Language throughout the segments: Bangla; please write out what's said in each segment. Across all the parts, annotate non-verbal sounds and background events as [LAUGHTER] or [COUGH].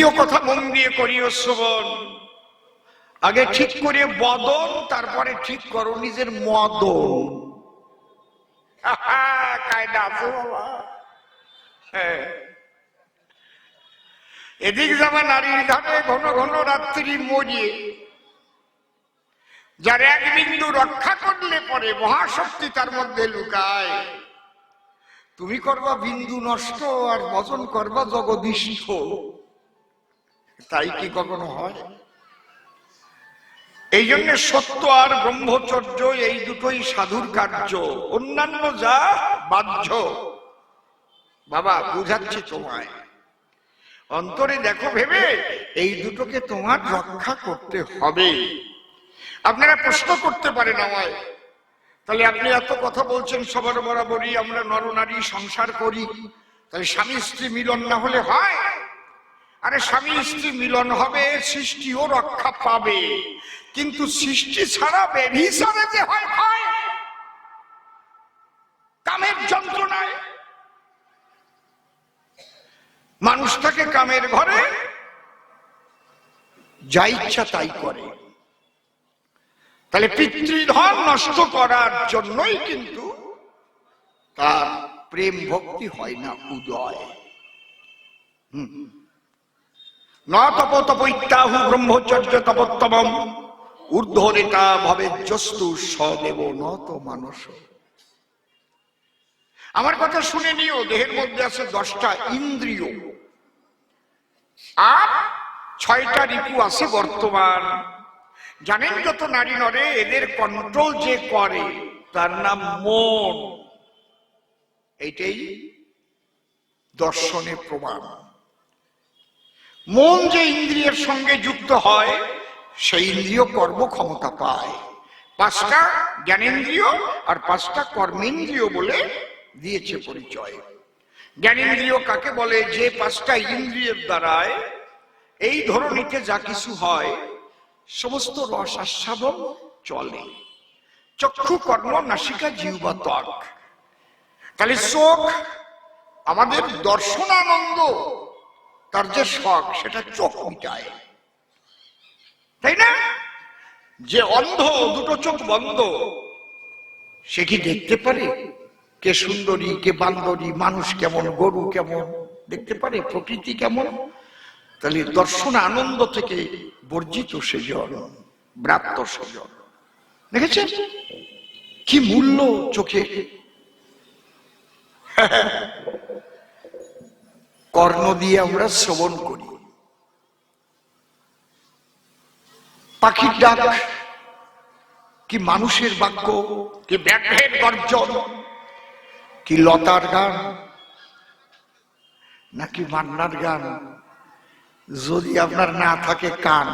দ্বিতীয় কথা মন দিয়ে করিও শ্রবণ। আগে ঠিক করে বদন, তারপরে ঠিক করো নিজের মদন। [LAUGHS] কায়দা হ্যাঁ। এদিক যাবা নারীর ঘাটে ঘন ঘন রাত্রি মরিয়ে যার এক বিন্দু রক্ষা করলে পরে মহাশক্তি তার মধ্যে লুকায়। তুমি করবা বিন্দু নষ্ট আর বচন করবা জগদীষ্ঠ। তাই কি কখনো হয়? এই জন্য সত্য আর ব্রহ্মচর্য এই দুটোই সাধুর কার্য। অন্যান্য যা বাহ্য। বাবা, বুঝাচ্ছি তোমায়। অন্তরে দেখো ভেবে, এই দুটোকে তোমার রক্ষা করতে হবে। আপনারা প্রশ্ন করতে পারেন আমায়। তাহলে আপনি এত কথা বলছেন সবার বরাবরই আমরা নরনারী সংসার করি। তাহলে স্বামী স্ত্রী মিলন না হলে হয়? আরে স্বামী স্ত্রী মিলন হবে, সৃষ্টিও রক্ষা পাবে। কিন্তু সৃষ্টি ছাড়া বেভিসারে যে হয় হয় কামের যন্ত্রণায়। মানুষ থাকে কামের ঘরে, যা ইচ্ছা তাই করে। তাহলে পিতৃধন নষ্ট করার জন্যই কিন্তু তার প্রেম ভক্তি হয় না উদয়। হুম। ন তপ তপৈত্যাহু ব্রহ্মচর্য তপোত্তমম ঊর্ধ্বরেতা ভবে জস্তু সদেব ন তো মানস। আমার কথা শুনে নিও, দেহের মধ্যে আছে দশটা ইন্দ্রিয়। আর ছয়টা ঋতু আছে বর্তমান। জানেন যত নারী নরে, এদের কন্ট্রোল যে করে, তার নাম মন। এইটাই দর্শনে প্রমাণ। মন যে ইন্দ্রিয়ের সঙ্গে যুক্ত হয়, সেই ইন্দ্রিয় কর্ম ক্ষমতা পায়। পাঁচটা জ্ঞানেন্দ্রিয় আর পাঁচটা কর্মেন্দ্রিয় বলে দিয়েছে পরিচয়। জ্ঞানেন্দ্রিয় কাকে বলে? যে পাঁচটা ইন্দ্রিয়ের দ্বারায় এই ধরনীতে যা কিছু হয়, সমস্ত রস আস্বাদন চলে। চক্ষু কর্ণ নাসিকা, জিহ্বা, ত্বক। তাহলে চোখ আমাদের দর্শনানন্দ তার যে শখ, সেটা চোখ মিটায় তাই না? যে অন্ধ, দুটো চোখ বন্ধ, সে কি দেখতে পারে? কে সুন্দরী, কে বান্দরী, মানুষ কেমন, গরু কেমন, দেখতে পারে? প্রকৃতি কেমন? তাহলে দর্শন আনন্দ থেকে বর্জিত সেজন ব্রাপ্ত সেজন দেখেছেন? কি মূল্য চোখে? [LAUGHS] কর্ণ দিয়ে আমরা শ্রবণ করি। পাখির ডাক কি মানুষের বাক্য, কি ব্যাঘ্রের গর্জন, কি লতার গান, নাকি মান্নার গান? যদি আপনার না থাকে কান,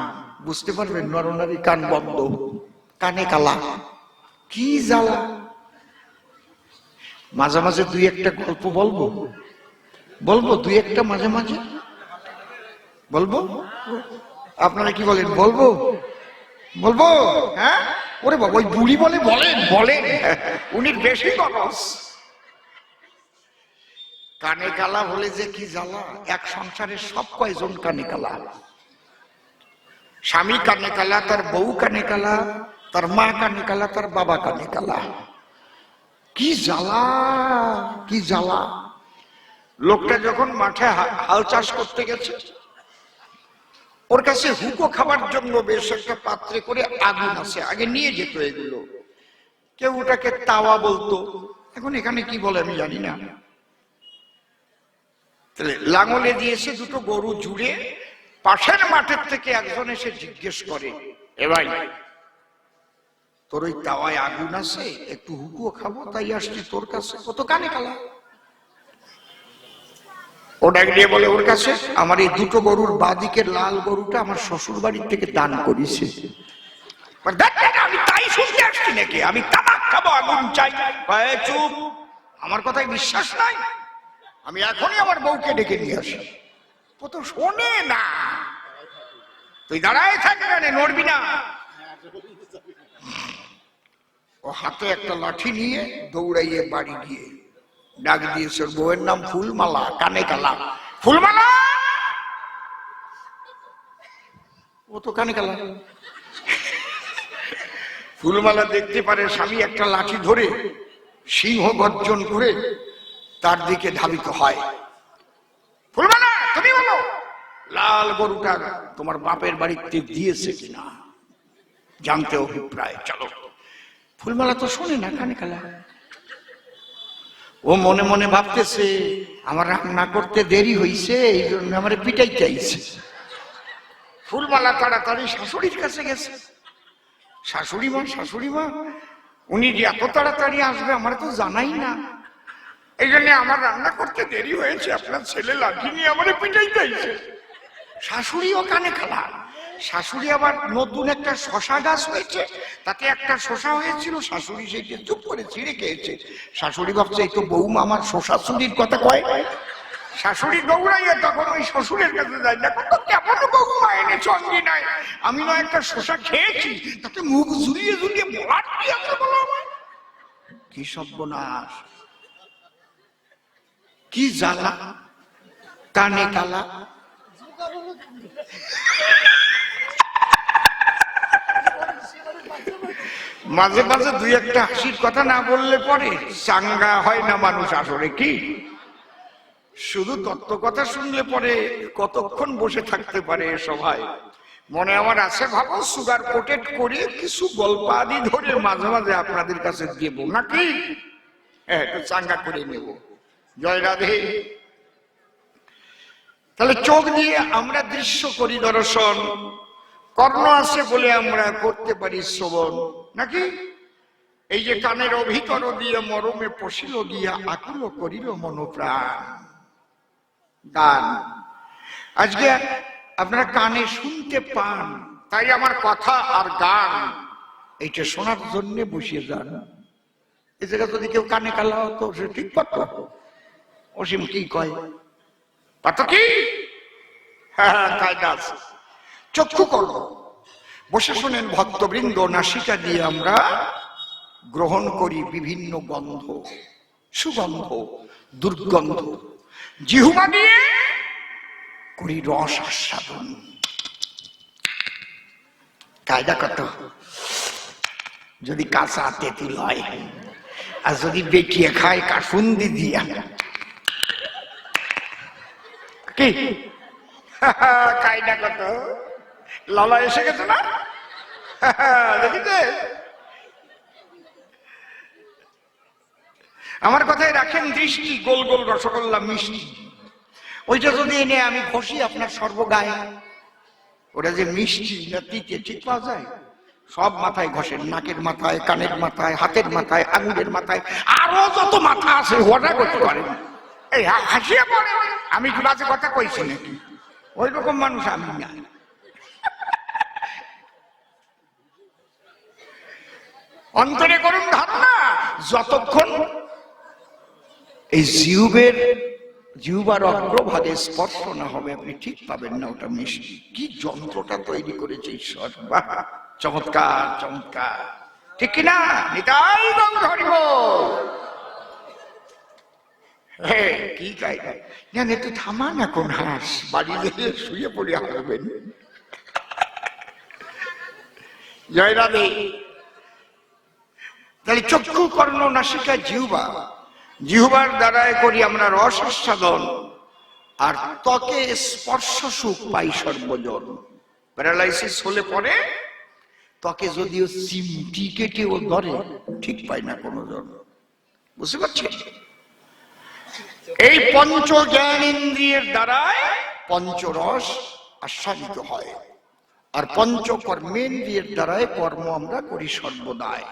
বুঝতে পারবেন নরনারী কান বন্ধ, কানে কালা, কি জ্বালা? মাঝে মাঝে দুই একটা গল্প বলব। বলব? দুই একটা মাঝে মাঝে? বলব? আপনারা কি বলেন? বলব? বলব? হ্যাঁ? ওরে বাবা ওই বুড়ি বলে বলেন। বলেন। [LAUGHS] উনি বেশি গরস কানে কালা হলে যে কি জ্বালা? এক সংসারের সব কয়জন কানে কালা? স্বামী কানে কালা তার বউ কানে কালা তার মা কানে কালা তার বাবা কানে কালা। কি জ্বালা কি জ্বালা। লোকটা যখন মাঠে হাল চাষ করতে গেছে, ওর কাছে হুকো খাবার জন্য বেশ একটা পাত্রে করে আগুন আছে, আগে নিয়ে যেত এগুলো। কেউ ওটাকে তাওয়া বলতো। এখন এখানে কি বলে আমি জানি না। লাঙলে দিয়েছে দুটো গরু জুড়ে পাশের মাঠের থেকে একজন এসে জিজ্ঞেস করে, এ ভাই, তোর ওই তাওয়ায় আগুন আছে? একটু হুকুও খাব, তাই আসছি তোর কাছে। কত কানে কালা। ও ডাক দিয়ে বলে ওর কাছে আমার এই দুটো গরুর বাদিকের লাল গরুটা আমার শ্বশুর বাড়ির থেকে দান করিছে। বলে, "ধ্যাৎ, ধ্যাৎ, আমি তাই শুনতে আসছি নাকি? আমি তামাক খাব আগুন চাই। চুপ আমার কথায় বিশ্বাস নাই। আমি এখনই আমার বউকে ডেকে নিয়ে আসি। ও তো শোনে না। তুই দাঁড়ায় থাক এখানে নড়বি না। ও হাতে একটা লাঠি নিয়ে দৌড়াইয়ে বাড়ি গিয়ে ডাক দিয়েছে, বউয়ের নাম ফুলমালা, কানে কালা। ফুলমালা? ও তো কানে কালা। ফুলমালা দেখতে পারে স্বামী একটা লাঠি ধরে, সিংহ গর্জন করে তার দিকে ধাবিত হয়। ফুলমালা, তুমি বলো, লাল গরুটা তোমার বাপের বাড়িতে দিয়েছে কিনা? জানতে অভিপ্রায়, চলো। ফুলমালা তো শোনে না, কানে কালা। ও মনে মনে ভাবতেছে, আমার রান্না করতে দেরি হইছে, এই জন্য আমার পিটাই চাইছে ফুলমালা তাড়াতাড়ি শাশুড়ির কাছে গেছে। শাশুড়ি মা শাশুড়ি মা উনি যে এত তাড়াতাড়ি আসবে আমার তো জানাই না। এই জন্য আমার রান্না করতে দেরি হয়েছে, আপনার ছেলে লাঠি নিয়ে আমার পিটাই চাইছে শাশুড়িও কানে খালা শাশুড়ি আবার নতুন একটা শশা গাছ হয়েছে। তাতে একটা শশা হয়েছিল, শাশুড়ি সেইটা চুপ করে ছিঁড়ে খেয়েছে। শাশুড়ি ভাবছে, এই তো বৌমা আমার শশা চুরির কথা কয়। শাশুড়ি দৌড়াইয়া তখন ওই শ্বশুরের কাছে যায়, দেখো তো কেমন বৌমা এনে সঙ্গে নাই আমি না একটা শশা খেয়েছি, তাতে মুখ ঝুলিয়ে ঝুলিয়ে বলার কি আছে বলো? কি সর্বনাশ। কি জ্বালা, কানে কালা। মাঝে মাঝে দুই একটা হাসির কথা না বললে পরে চাঙ্গা হয় না মানুষ আসলে কি? শুধু তত্ত্ব কথা শুনলে পরে কতক্ষণ বসে থাকতে পারে সভায়? মনে আমার আছে ভাবো, সুগার কোটেড করে কিছু গল্প আদি ধরে মাঝে মাঝে আপনাদের কাছে দেব, নাকি? হ্যাঁ একটু চাঙ্গা করে নেব। জয় রাধে। তাহলে চোখ দিয়ে আমরা দৃশ্য করি দর্শন, কর্ণ আছে বলে আমরা করতে পারি শ্রবণ। নাকি? এই যে কানের অভিকর দিয়ে মরমে পশিল গিয়া আকুল করিল মনোপ্রাণ। গান। আজকে আপনারা কানে শুনতে পান, তাই আমার কথা আর গান, এইটা শোনার জন্য বসিয়ে যান। এ জায়গা যদি কেউ কানে কালা হতো সে ঠিক পারত অসীম কি কয়? পারত কি? হ্যাঁ হ্যাঁ কায়দা আছে চক্ষু কর্ম বসে শোনেন ভক্তবৃন্দ, নাসিকা দিয়ে আমরা গ্রহণ করি বিভিন্ন গন্ধ, সুগন্ধ, দুর্গন্ধ। জিহুবা দিয়ে করি রস আস্বাদন। কায়দা কত? যদি কাঁচা তেঁতুল হয়, আর যদি বেটিয়ে খায়, কাসুন্দি দিয়া। কি? [LAUGHS] কায়দা কত? লালা এসে গেছে না? [LAUGHS] দেখিতে? আমার কথায় রাখেন দৃষ্টি, গোল গোল রসগোল্লা মিষ্টি। ওইটা যদি এনে আমি ঘষি আপনার সর্বগায়ে, ওটা যে মিষ্টি না তিতে ঠিক পাওয়া যায়? সব মাথায় ঘষেন, নাকের মাথায়, কানের মাথায়, হাতের মাথায়, আঙুলের মাথায়, আরও যত মাথা আছে ওটা করতে পারেন। এই হাসিয়ে পড়ে। আমি কথা কইছি নাকি? ওই রকম মানুষ আমি না। অন্তরে করুন ধারণা, যতক্ষণ এই জিউবের জিউবার অগ্রভাগে স্পর্শ না হবে, আপনি ঠিক পাবেন না, ওটা মিষ্টি। কি যন্ত্রটা তৈরি করেছে ঈশ্বর, বাহ! চমৎকার চমৎকার। ঠিক কিনা? নিতাই হ্যাঁ কি কায়দা জান একটু থামান এখন হাঁস। বাড়ি গিয়ে শুয়ে পড়ে হাসবেন। জয় রাধে। তাহলে চক্ষু কর্ণ নাসিকা জিহুবা। জিহুবার দ্বারায় করি আমরা রস আস্বাদন, আর ত্বকে স্পর্শ সুখ পাই সর্বজন। প্যারালাইসিস হলে পরে ত্বকে যদিও চিমটি কেটেও ধরে, ঠিক পাই না কোনো জন বুঝতে পারছেন? এই পঞ্চ জ্ঞান ইন্দ্রিয়ের দ্বারায় পঞ্চরস আস্বাদিত হয়, আর পঞ্চ কর্মেন্দ্রিয়ের দ্বারায় কর্ম আমরা করি সর্বদায়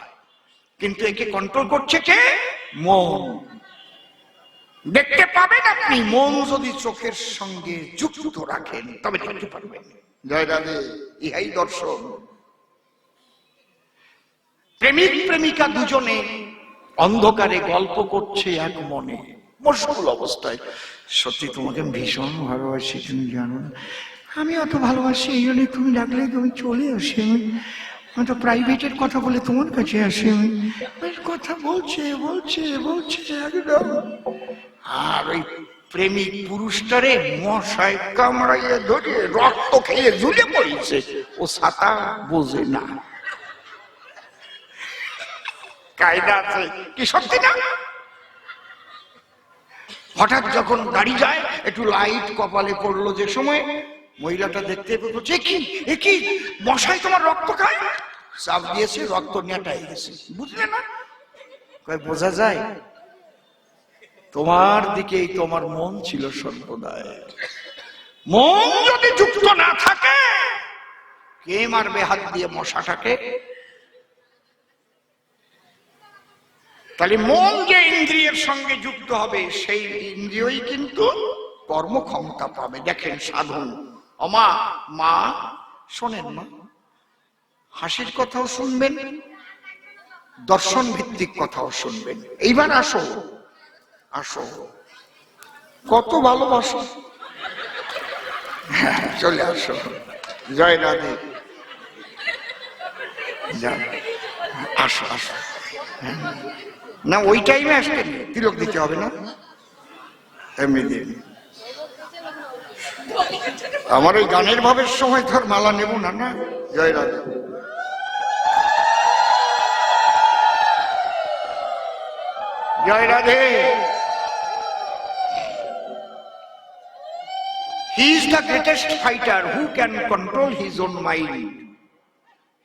কিন্তু একে কন্ট্রোল করছে কে? মন। দেখতে পাবেন আপনি মন যদি চোখের সঙ্গে যুক্ত রাখেন তবে দেখতে পারবেন। জয় রাধে। ইহাই দর্শন। প্রেমিক প্রেমিকা দুজনে অন্ধকারে গল্প করছে এক মনে। মশগুল অবস্থায়। সত্যি তোমাকে ভীষণ ভালোবাসি তুমি জানো না। আমি অত ভালোবাসি এই জন্য তুমি ডাকলে তুমি চলে আসি আমি আমি তো প্রাইভেটের কথা বলে তোমার কাছে আসি। আমি কথা বলছে বলছে বলছে, একদম। আর ওই প্রেমিক পুরুষটারে মশায় কামড়াইয়ে ধরে রক্ত খেয়ে ঝুলে পড়েছে। ও ছাতা বোঝে না। কায়দা আছে, কি সত্যি না? হঠাৎ যখন গাড়ি যায়, একটু লাইট কপালে পড়ল যে সময় মহিলাটা দেখতে যে কি? এ কি? মশাই তোমার রক্ত খায়? চাপ দিয়েছে, রক্ত নেটাই গেছে। বুঝলে না? বোঝা যায়, তোমার দিকেই তোমার মন ছিল সর্বদাই। মন যদি যুক্ত না থাকে, কে মারবে হাত দিয়ে মশাটাকে? তাহলে মন যে ইন্দ্রিয়ের সঙ্গে যুক্ত হবে, সেই ইন্দ্রিয়ই কিন্তু কর্মক্ষমতা পাবে। দেখেন সাধন অমা, মা, শোনেন মা, হাসির কথাও শুনবেন দর্শন ভিত্তিক কথাও শুনবেন। এইবার আসো আসো। কত ভালোবাসো। চলে আসো। জয় রাধে। আসো আসো। না, ওই টাইমে আসবেন। তিলক দিতে হবে না? এমনি দিন। আমার ওই গানের ভাবের সময় ধর মালা নেব না না? জয় রাধা। জয় Radhe. He is the greatest fighter who can control his own mind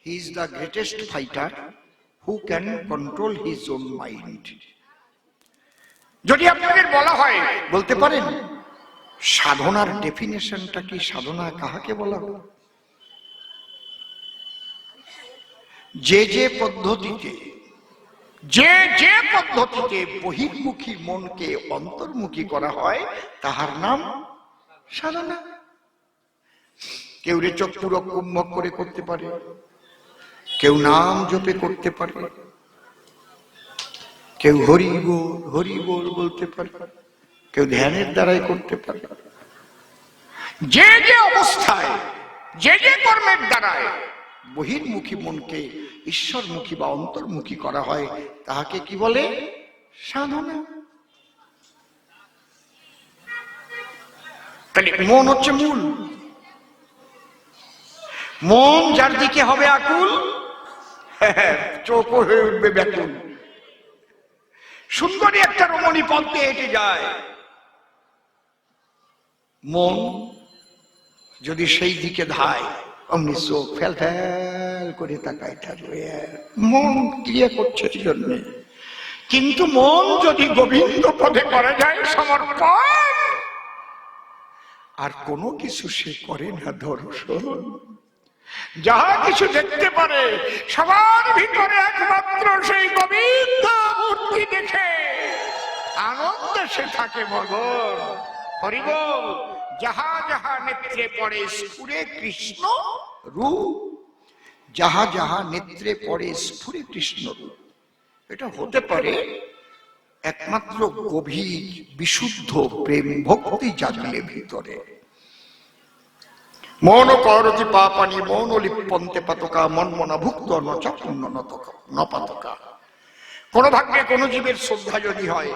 he is the greatest fighter who can control his own mind যদি আপনাদের বলা হয়, বলতে পারেন? সাধনার ডেফিনেশনটা কি সাধনা কাহাকে বলা যে যে পদ্ধতিতে, যে যে পদ্ধতিতে বহির্মুখী মনকে অন্তর্মুখী করা হয়, তাহার নাম সাধনা। কেউ রে চোখ পুরো কুম্ভক করে করতে পারে, কেউ নাম জপে করতে পারে, কেউ হরি বল হরি বল বলতে পারে। কেউ ধ্যানের দ্বারাই করতে পারে। যে যে অবস্থায় যে যে কর্মের দ্বারায় বহির্মুখী মনকে ঈশ্বরমুখী বা অন্তর্মুখী করা হয় তাহাকে কি বলে? সাধনা। তাহলে মন হচ্ছে মূল। মন যার দিকে হবে আকুল [LAUGHS] চোখ হয়ে উঠবে ব্যাকুল। সুন্দরী একটা রমণী পথে হেঁটে যায়। মন যদি সেই দিকে ধায়, অমনি চোখ ফেল ফেল করে তাকায় থাকবে। মন ক্রিয়া করছে জন্যে কিন্তু মন যদি গোবিন্দ পথে করা যায় সমর্পণ, আর কোনো কিছু সে করে না দর্শন। যাহা কিছু দেখতে পারে, সবার ভিতরে একমাত্র সেই গোবিন্দ মূর্তি দেখে আনন্দে সে থাকে মগন। হরিবল যাহা যাহা নেত্রে পড়ে স্ফুরে কৃষ্ণ রূপ, যাহা যাহা নেত্রে পড়ে স্ফুরে কৃষ্ণ রূপ। এটা হতে পারে একমাত্র গভীর, বিশুদ্ধ প্রেম ভক্তি জাগলে ভিতরে। মন করতি পাপানি, মন লিপন্তে পাতকা, মন মনা ভুক্ত নচপন্ন নপাতকা কোন ভাগ্যে কোন জীবের শ্রদ্ধা যদি হয়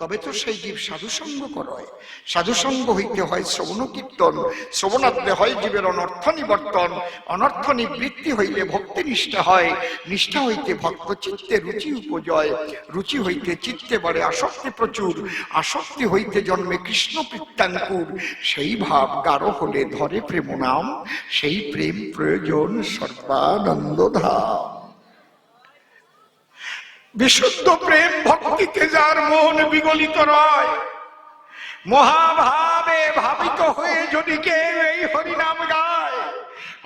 তবে তো সেই জীব সাধুসঙ্গ করয় সাধুসঙ্গ হইতে হয় শ্রবণ কীর্তন শ্রবণাত্মে হয় জীবের অনর্থ নিবর্তন, অনর্থ নিবৃত্তি হইলে ভক্তি নিষ্ঠা হয়। নিষ্ঠা হইতে ভক্ত চিত্তে রুচি উপজয়, রুচি হইতে চিত্তে বাড়ে আসক্তি প্রচুর, আসক্তি হইতে জন্মে কৃষ্ণ প্রত্যাঙ্কুর সেই ভাব গাঢ় হলে ধরে প্রেম নাম সেই প্রেম প্রয়োজন সর্বানন্দ ধাম। বিশুদ্ধ প্রেম ভক্তিতে যার মন বিগলিত রয় মহাভাবে ভাবিত হয়ে যদি কেউ এই হরিনাম গায়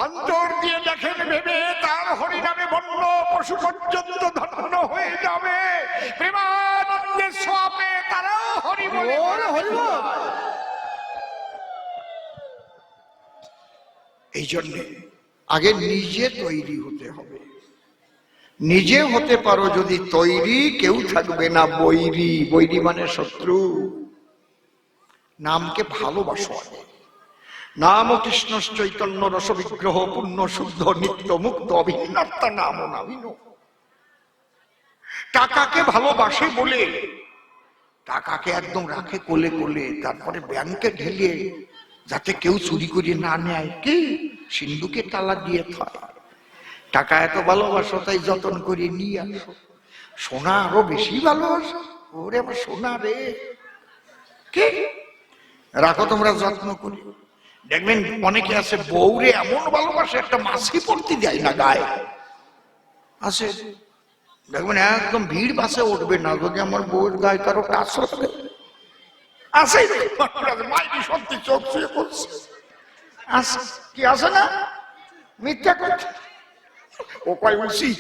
অন্তর দিয়ে দেখেন ভেবে তার হরিনামে বন্য পশু পর্যন্ত ধন্য হয়ে যাবে। প্রেমানন্দে সোয়াপে তারাও হরি বলে এই জন্যে আগে নিজে তৈরি হতে হবে। নিজে হতে পারো যদি তৈরি, কেউ থাকবে না বৈরি। বৈরি মানে শত্রু। নামকে ভালোবাসো আগে। নাম কৃষ্ণ চৈতন্য রস বিগ্রহ পূর্ণ শুদ্ধ নিত্য মুক্ত অভিন্নাত্মা নাম নামিন। টাকাকে ভালোবাসে বলে, টাকাকে একদম রাখে কোলে কোলে, তারপরে ব্যাংকে ঢেলে, যাতে কেউ চুরি করে না নেয়। কি? সিন্ধুকে তালা দিয়ে থয়। টাকা এত ভালোবাসো, তাই যতন করে নিয়ে। আসো সোনা আরও বেশি ভালোবাসো। ওরে আমার সোনা রে। কে? রাখো, তোমরা যত্ন করি। দেখবেন, অনেকে আছে, বউরে এমন ভালোবাসে, একটা মাছি পড়তে দেয় না গায়ে। আছে? দেখবেন, একদম ভিড় বাসে উঠবে না, যদি আমার বউয়ের গায়ে কারও কাজ হবে আছে? মাইনি সত্যি চোখ ছুঁয়ে পড়ছে। আছে? কি আছে না? মিথ্যা কথা। ও কয় উচিত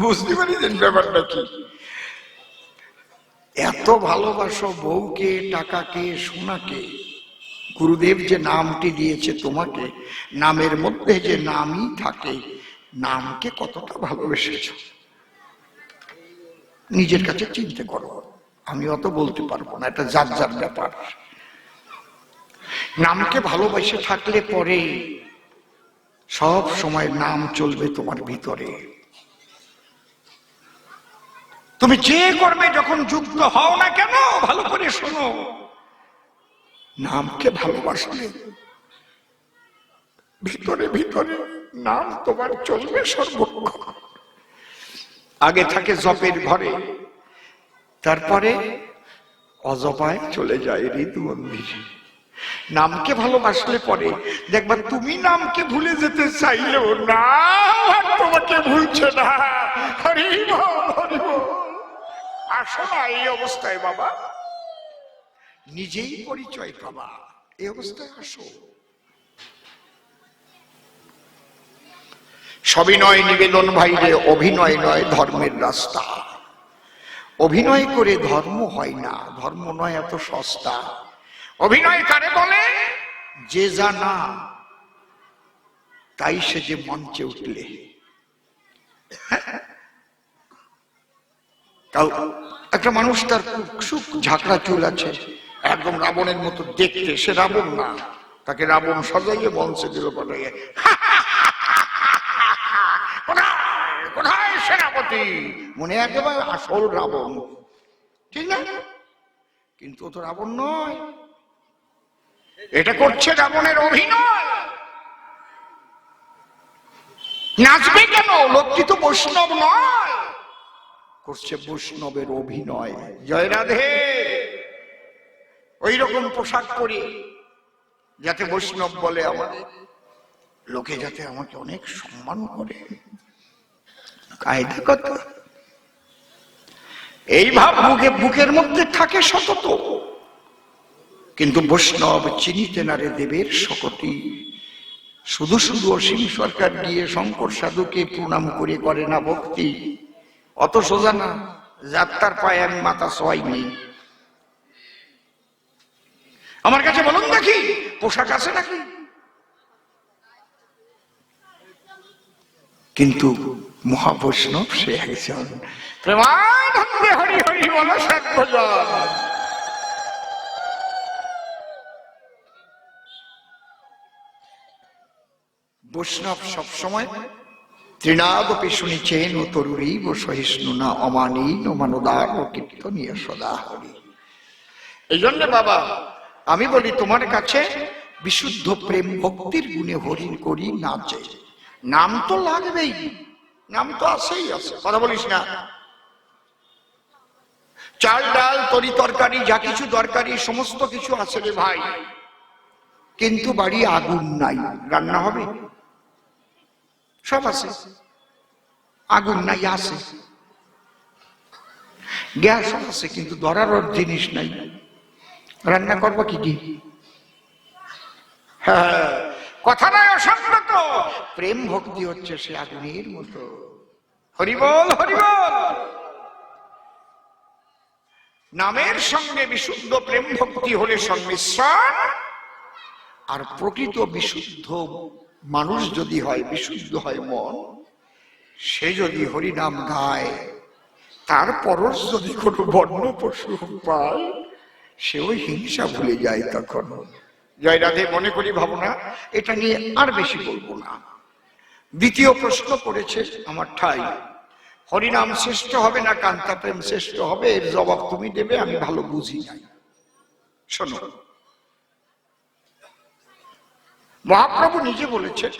বুঝতে পারিছেন ব্যাপারটা কি এত ভালোবাসো বউকে টাকাকে সোনাকে গুরুদেব যে নামটি দিয়েছে তোমাকে নামের মধ্যে যে নামই থাকে নামকে কতটা ভালোবেসেছ নিজের কাছে চিনতে করো আমি অত বলতে পারব না এটা যার যার ব্যাপার নামকে ভালোবাসে থাকলে পরে সব সময় নাম চলবে তোমার ভিতরে। তুমি যে কর্মে যখন যুক্ত হও না কেন, ভালো করে শোনো, নামকে ভালোবাসলে ভিতরে ভিতরে নাম তোমার চলবে সর্বক্ষণ। আগে থাকে জপের ঘরে, তারপরে অজপায় চলে যায় ঋতু মন্দিরে নামকে ভালোবাসলে পরে দেখবা তুমি নামকে ভুলে যেতে চাইলেও না তোমাকে ভুলছে না। হরি। আসো না এই অবস্থায় বাবা। নিজেই পরিচয় পাবা। এই অবস্থায় আসো। সবিনয় নিবেদন ভাইরে অভিনয় নয় ধর্মের রাস্তা। অভিনয় করে ধর্ম হয় না, ধর্ম নয় এত সস্তা। অভিনয় কারে বলে? যে যা না, তাই সে যে মঞ্চে উঠলে। তাও একটা মানুষ তার সুখ ঝাঁকড়া চুল আছে, একদম রাবণের মতো দেখতে, সে রাবণ না। তাকে রাবণ সাজাইয়ে মঞ্চে দিল পাঠাইয়ে। কোথায়? সেনাপতি? মনে একেবারে আসল রাবণ। ঠিক না? কিন্তু তো রাবণ নয়। এটা করছে রাবণের অভিনয়। নাচবে কেন? লোকটি তো বৈষ্ণব নয়। করছে বৈষ্ণবের অভিনয়। জয় রাধে। ওই রকম পোশাক পরি, যাতে বৈষ্ণব বলে আমাদের। লোকে যাতে আমাকে অনেক সম্মান করে। কায়দা কত এই ভাব বুকে বুকের মধ্যে থাকে সতত। কিন্তু বৈষ্ণব চিনিতে নারে দেবের শকতি। শুধু শুধু অসীম সরকার গিয়ে শঙ্কর সাধুকে প্রণাম করে করে না ভক্তি। অত সোজা না যাত্রার পায়ে আমি মাথা সবাই নেই আমার কাছে বলুন দেখি, পোশাক আছে নাকি? কিন্তু মহাবৈষ্ণব সে একজন। প্রেমানন্দে হরি হরি বল সত্যজন বৈষ্ণব সবসময়। তৃণাদপি শুনিছেন ও তরুরীব সহিষ্ণু না অমানীন মানদার ও কীর্তনীয় সদা হরি। এই জন্য বাবা, আমি বলি, তোমার কাছে বিশুদ্ধ প্রেম ভক্তির গুণে হরিণ করি নাচে নাম তো লাগবেই, নাম তো আসেই আছে। কথা বলিস না। চাল, ডাল, তরি তরকারি, যা কিছু দরকারি, সমস্ত কিছু আছে রে ভাই। কিন্তু বাড়ি আগুন নাই। রান্না হবে? সব আছে। আগুন নাই আছে। গ্যাস আছে কিন্তু ধরার জিনিস নাই। রান্না করব কি কি? হ্যাঁ, কথা নয় অসংগত। প্রেম ভক্তি হচ্ছে সে আগুনের মতো। হরিবল হরিবল নামের সঙ্গে বিশুদ্ধ প্রেম ভক্তি হলে সংমিশ্রণ আর প্রকৃত বিশুদ্ধ মানুষ যদি হয়, বিশুদ্ধ হয় মন, সে যদি হরিনাম গায়, তার পরশ যদি কোনো বন্য পশু পায়, সেও হিংসা ভুলে যায় তখন। জয় রাধে মনে করি ভাবনা, এটা নিয়ে আর বেশি বলব না। দ্বিতীয় প্রশ্ন করেছে আমার ঠাই, হরিনাম শ্রেষ্ঠ হবে না কান্তা প্রেম শ্রেষ্ঠ হবে? এর জবাব তুমি দেবে, আমি ভালো বুঝি নাই। শোনো মহাপ্রভু নিজে বলেছেন,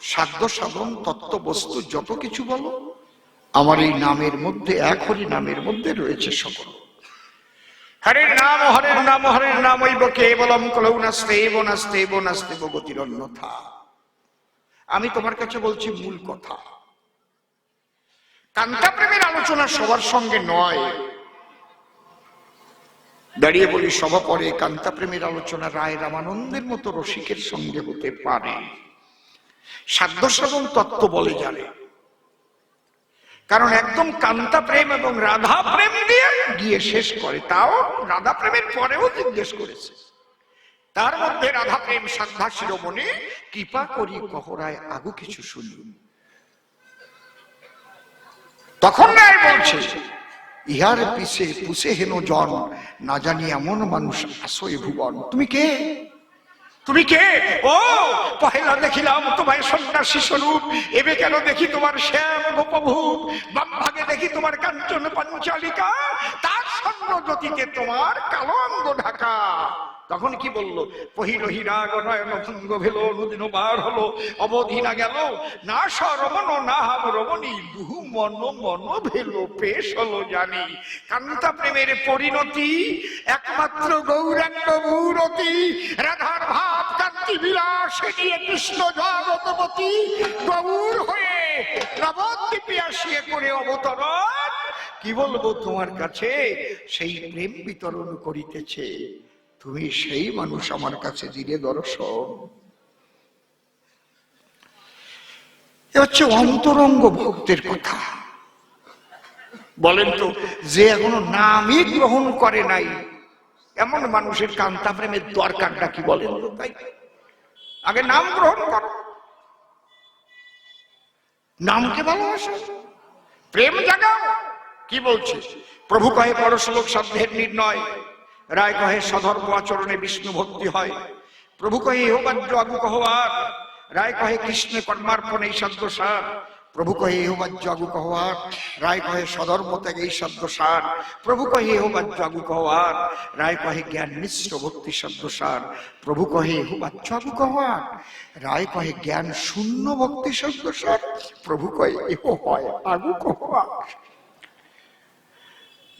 সাধ্য সাধন, তত্ত্ব, বস্তু, যত কিছু বলো, আমার এই নামের মধ্যে, এক হরি নামের মধ্যে রয়েছে সকল। হরের নাম হরের নাম হরের নাম, ঐব কেবলম কলৌ নাস্তেব নাস্তেব নাস্তেব গতির অন্যথা আমি তোমার কাছে বলছি মূল কথা। কান্তা প্রেমের আলোচনা সবার সঙ্গে নয়। দাঁড়িয়ে বলি, সভা পরে কান্তা প্রেমের আলোচনা রায় রামানন্দের মতো রসিকের সঙ্গে হতে পারে। সাধ্য সাধন তত্ত্ব বলে জানে। কারণ একদম কান্তা প্রেম এবং রাধা প্রেম দিয়ে গিয়ে শেষ করে, তাও রাধা প্রেমের পরেও জিজ্ঞেস করেছে। তার মধ্যে রাধা প্রেম সাধা শিরোমণি কৃপা করি কহরায় আগু কিছু শুনুন। তখন রায় বলছে ইহার পিছে পুষে হেন জন, না জানি এমন মানুষ আসোয় ভুবন। তুমি কে? তুমি কে? ও, পহেলা দেখিলাম তোমার সন্ন্যাসী স্বরূপ, এবে কেন দেখি তোমার শ্যাম গোপভূপ বাম ভাগে দেখি তোমার কাঞ্চন পাঞ্চালিকা, তার স্বর্ণ জ্যোতিতে তোমার কালো অঙ্গ ঢাকা। তখন কি বলল? বার গেল, না না হাম রমণী বহু মন পেশ হলো জানি। প্রেমের পরিণতি, একমাত্র গৌরাঙ্গ রাধার ভাব কান্তি বিলাস নিয়ে কৃষ্ণ জগতপতি গৌর হয়ে নবদ্বীপে আসিয়ে করে অবতরণ। কি বলব তোমার কাছে? সেই প্রেম বিতরণ করিতেছে। তুমি সেই মানুষ আমার কাছে দিলে দর্শন। এ হচ্ছে অন্তরঙ্গ ভক্তের কথা। বলেন তো, যে এখনও নামই গ্রহণ করে নাই, এমন মানুষের কান্তা প্রেমের দরকারটা কি বলেন তাই? আগে নাম গ্রহণ করো। নামকে ভালোবাসো। প্রেম জাগাও। কি বলছে? প্রভু কহে, পরশলোক সাধ্যের নির্ণয়। রায় কহে সধর্ম আচরণে বিষ্ণু ভক্তি হয়। প্রভু কহে ইহবাজ্য আগু কহবার রায় কহে, কৃষ্ণে কর্মার্পণে, এই সার। প্রভু কহে ইহবাজ্য আগু কহবার রায় কহে সধর্ম ত্যাগ, এই সার। প্রভু কহে ইহবাজ্য আগু কহবার রায় কহে, জ্ঞান মিশ্র ভক্তি শব্দ সার। প্রভু কহে ইহবাজ্য আগু কহবার রায় কহে, জ্ঞান শূন্য ভক্তি শব্দ সার। প্রভু কহে ইহ হয় আগু কহবার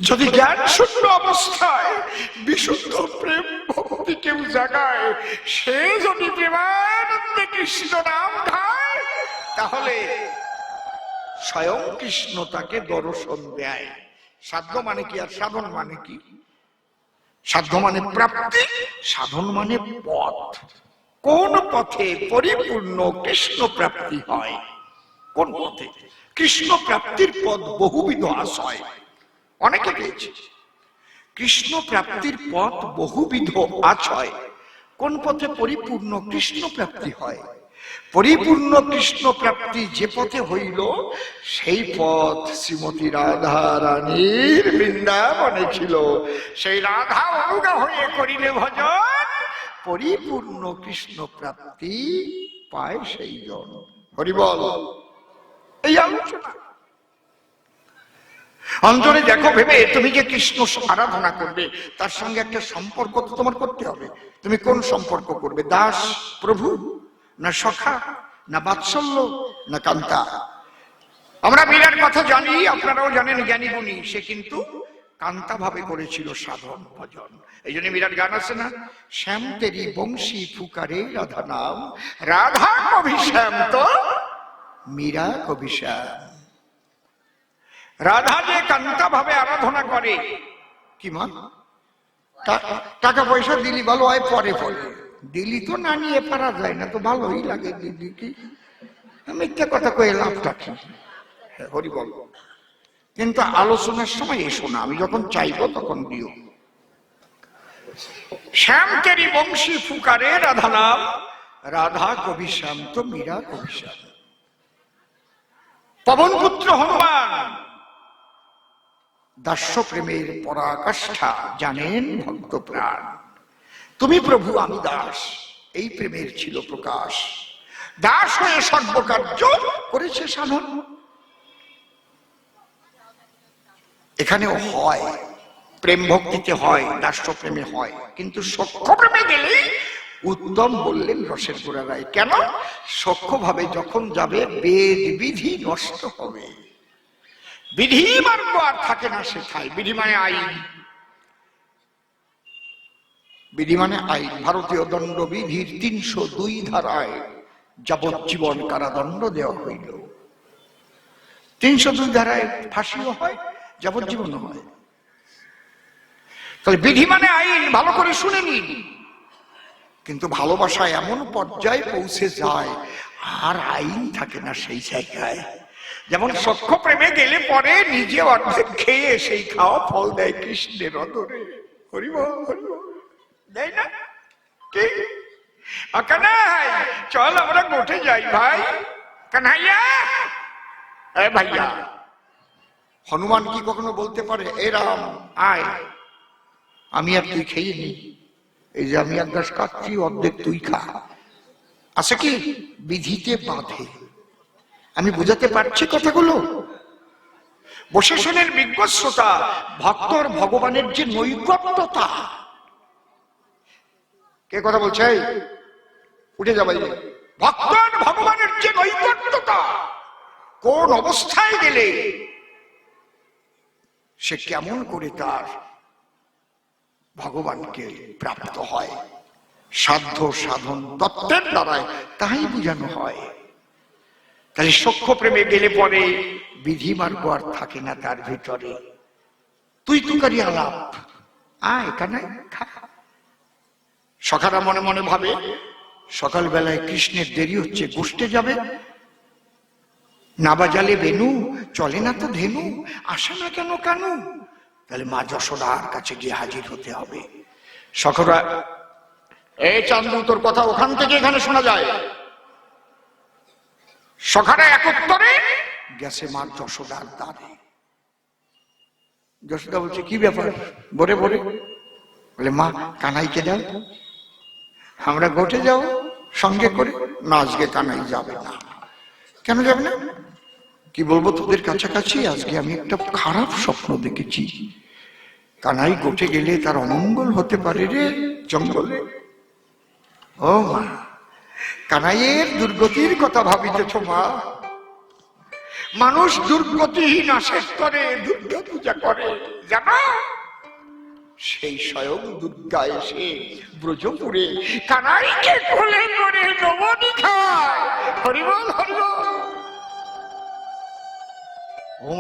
যদি জ্ঞান শূন্য অবস্থায় বিশুদ্ধ প্রেম ভক্তি কেউ জাগায়, সে যদি প্রেমানন্দে কৃষ্ণ নাম খায় তাহলে স্বয়ং কৃষ্ণ তাকে দর্শন দেয়। সাধ্য মানে কি আর সাধন মানে কি? সাধ্য মানে প্রাপ্তি, সাধন মানে পথ। কোন পথে পরিপূর্ণ কৃষ্ণ প্রাপ্তি হয়? কোন পথে? কৃষ্ণ প্রাপ্তির পথ বহুবিধ আশয় অনেকে পেয়েছে কৃষ্ণ প্রাপ্তির পথ বহুবিধ আছয়। কোন পথে পরিপূর্ণ কৃষ্ণ প্রাপ্তি হয়? পরিপূর্ণ কৃষ্ণ প্রাপ্তি যে পথে হইল, সেই পথ শ্রীমতী রাধা রানীর বৃন্দাবনে ছিল। সেই রাধা অনুগা হয়ে করিলে ভজন, পরিপূর্ণ কৃষ্ণ প্রাপ্তি পায় সেই জন হরিবল, এই আলোচনা। অন্তরে দেখো ভেবে তুমি যে কৃষ্ণ আরাধনা করবে, তার সঙ্গে একটা সম্পর্ক তো তোমার করতে হবে। তুমি কোন সম্পর্ক করবে? দাস, প্রভু, না সখা, না বাৎসল্য, না কান্তা? আমরা মীরার কথা জানি, আপনারাও জানেন, জ্ঞানী সে কিন্তু কান্তা ভাবে করেছিল সাধন ভজন। এই জন্য মীরার গান আছে না? শ্যাম তেরি বংশী ফুকারে রাধা নাম, রাধা কবি শ্যাম তো, মীরা কবি শ্যাম। রাধা যে কান্তা ভাবে আরাধনা করে। কি মা? টাকা পয়সা দিলি ভালো হয় পরে পরে। দিলি তো না নিয়ে পারা যায় না তো ভালোই লাগে দিদি কি? মিথ্যা কথা কয়ে লাভটা কি? হরি বল। কিন্তু আলোচনার সময় এসো না আমি যখন চাইব তখন দিও। শ্যাম তেরি বংশী ফুকারে রাধা নাম। রাধা কবি শ্যাম তো মীরা কবি শ্যাম। পবনপুত্র হনুমান। দাস্য প্রেমের পরাকাষ্ঠা জানেন ভক্ত প্রাণ তুমি প্রভু, আমি দাস, এই প্রেমের ছিল প্রকাশ। দাস হয়ে সর্বকার্য করেছে সাধন। এখানেও হয়, প্রেম ভক্তিতে হয় রাষ্ট্রপ্রেমে হয়, কিন্তু সখ্য প্রেমে গেলে উত্তম বললেন রসের গোড়া রায় কেন? সখ্য ভাবে যখন যাবে বেদ বিধি নষ্ট হবে। বিধি আর থাকে না সেথায় বিধি মানে আইন। বিধি মানে আইন, ভারতীয় দণ্ডবিধির তিনশো দুই ধারায় যাবজ্জীবন কারাদণ্ড দেওয়া হইল। তিনশো দুই ধারায় ফাঁসিও হয়, যাবজ্জীবনও হয়। তাহলে বিধি মানে আইন, ভালো করে শুনে নিন। কিন্তু ভালোবাসা এমন পর্যায়ে পৌঁছে যায়, আর আইন থাকে না সেই জায়গায়। যেমন সখ্য প্রেমে গেলে পরে নিজে অর্ধেক খেয়ে সেই খাওয়া ফল দেয় কৃষ্ণের অদরে হরিব হরিব দেয় না? কি? কানাই চল আমরা গোটে যাই ভাই। কানাইয়া এ ভাইয়া হনুমান কি কখনো বলতে পারে? এ রাম আয়। আমি আর তুই খেয়ে নি। এই যে আমি এক গাছ কাটছি অর্ধেক তুই খা। আছে কি? বিধিতে বাঁধে। আমি বুঝাতে পারছি কথাগুলো? বশেষণের বিজ্ঞ শ্রোতা ভক্তর ভগবানের যে নৈকট্যতা। কে কথা বলছে? উঠে যাবাই ভক্তর ভগবানের যে নৈকট্যতা, কোন অবস্থায় গেলে সে কেমন করে তার ভগবানকে প্রাপ্ত হয়? সাধ্য, সাধন, তত্ত্বের দ্বারায় তাই বোঝানো হয়। তাহলে সখ্য প্রেমে গেলে পরে বিধি মার্গ আর থাকে না তার ভিতরে। তুই তুকারি আলাপ। আয় এখানে সখারা মনে মনে ভাবে, সকালবেলায় কৃষ্ণের দেরি হচ্ছে, গোষ্ঠে যাবে। না বাজালে বেনু, চলে না তো ধেনু, আসে না কেন কেন? তাহলে মা যশোদার কাছে গিয়ে হাজির হতে হবে। সখরা এই চান্দু, তোর কথা ওখান থেকে এখানে শোনা যায়। সখারা একত্তরে গেছে মা যশোদার দ্বারে যশোদা বলছে, কি ব্যাপার? বলে বলে। বলে, মা, কানাইকে দাও। আমরা গোটে যাও সঙ্গে করে, না আজকে কানাই যাবে না। কেন যাবে না? কি বলব, তোদের কাছাকাছি আজকে আমি একটা খারাপ স্বপ্ন দেখেছি। কানাই গোটে গেলে তার অমঙ্গল হতে পারে রে জঙ্গলে। ও মা কানাইয়ের দুর্গতির কথা ভাবিতেছ মা? মানুষ দুর্গতিহীন আশেষ করে দুর্গা পূজা করে, জানো? সেই স্বয়ং দুর্গা এসে ব্রজপুরে কানাইকে কোলে করে নবনী খায়। হরিবল হরিবল ও